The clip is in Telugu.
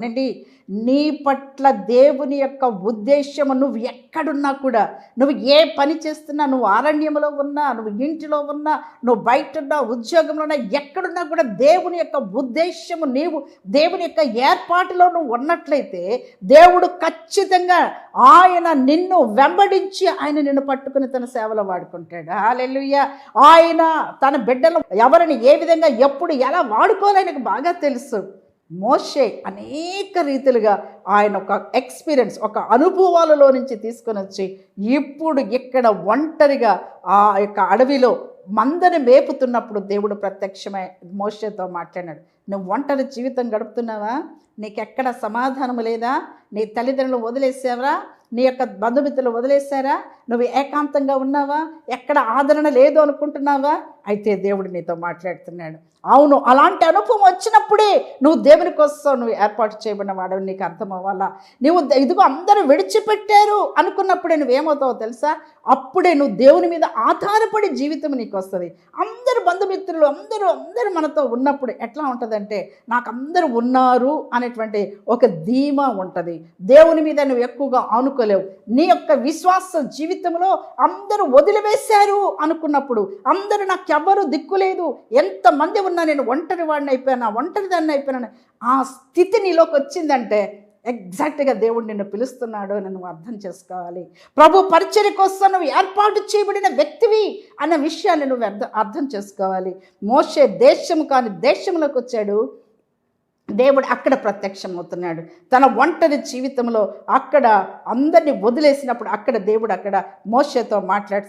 అండి నీ పట్ల దేవుని యొక్క ఉద్దేశము నువ్వు ఎక్కడున్నా కూడా నువ్వు ఏ పని చేస్తున్నా నువ్వు ఆరణ్యంలో ఉన్నా నువ్వు ఇంటిలో ఉన్నా నువ్వు బయట ఉన్నా ఉద్యోగంలో ఉన్నా ఎక్కడున్నా కూడా దేవుని యొక్క ఉద్దేశము నీవు దేవుని యొక్క ఏర్పాటులో నువ్వు ఉన్నట్లయితే దేవుడు ఖచ్చితంగా ఆయన నిన్ను వెంబడించి ఆయన నిన్ను పట్టుకుని తన సేవలో వాడుకుంటాడు. హాలెలుయ్య ఆయన తన బిడ్డలు ఎవరిని ఏ విధంగా ఎప్పుడు ఎలా వాడుకోవాలో బాగా తెలుసు. మోషే అనేక రీతిలుగా ఆయన ఒక ఎక్స్పీరియన్స్ ఒక అనుభవాలలో నుంచి తీసుకొని వచ్చి ఇప్పుడు ఇక్కడ ఒంటరిగా ఆ యొక్క అడవిలో మందని మేపుతున్నప్పుడు దేవుడు ప్రత్యక్షమై మోషేతో మాట్లాడినాడు. నువ్వు ఒంటరి జీవితం గడుపుతున్నావా? నీకెక్కడ సమాధానము లేదా? నీ తల్లిదండ్రులు వదిలేసావరా? నీ యొక్క బంధుమిత్రులు వదిలేశారా నువ్వు ఏకాంతంగా ఉన్నావా? ఎక్కడ ఆదరణ లేదు అనుకుంటున్నావా? అయితే దేవుడు నీతో మాట్లాడుతున్నాడు. అవును అలాంటి అనుభవం వచ్చినప్పుడే నువ్వు దేవుని కోసం నువ్వు ఏర్పాటు చేయబడిన వాడవి నీకు అర్థం అవ్వాలా? నువ్వు ఇదిగో అందరూ విడిచిపెట్టారు అనుకున్నప్పుడే నువ్వేమవుతావో తెలుసా? అప్పుడే నువ్వు దేవుని మీద ఆధారపడి జీవితం నీకు వస్తుంది. అందరూ బంధుమిత్రులు అందరూ అందరూ మనతో ఉన్నప్పుడు ఎట్లా ఉంటుందంటే నాకు అందరూ ఉన్నారు అనేటువంటి ఒక ధీమా ఉంటుంది. దేవుని మీద నువ్వు ఎక్కువగా ఆనుకోలేవు. నీ యొక్క విశ్వాస జీవితంలో అందరూ వదిలివేశారు అనుకున్నప్పుడు అందరూ నాకెవ్వరూ దిక్కులేదు ఎంతమంది ఉన్నా నేను ఒంటరి వాడిని అయిపోయాను ఒంటరి దాన్ని అయిపోయాను ఆ స్థితి నీలోకి వచ్చిందంటే ఎగ్జాక్ట్గా దేవుడు నిన్ను పిలుస్తున్నాడు అని నువ్వు అర్థం చేసుకోవాలి. ప్రభు పరిచయ కోసం నువ్వు ఏర్పాటు చేయబడిన వ్యక్తివి అన్న విషయాన్ని నువ్వు అర్థం అర్థం చేసుకోవాలి. మోసే దేశము కాని దేశంలోకి వచ్చాడు. దేవుడు అక్కడ ప్రత్యక్షమవుతున్నాడు. తన ఒంటరి జీవితంలో అక్కడ అందరినీ వదిలేసినప్పుడు అక్కడ దేవుడు అక్కడ మోసతో మాట్లాడు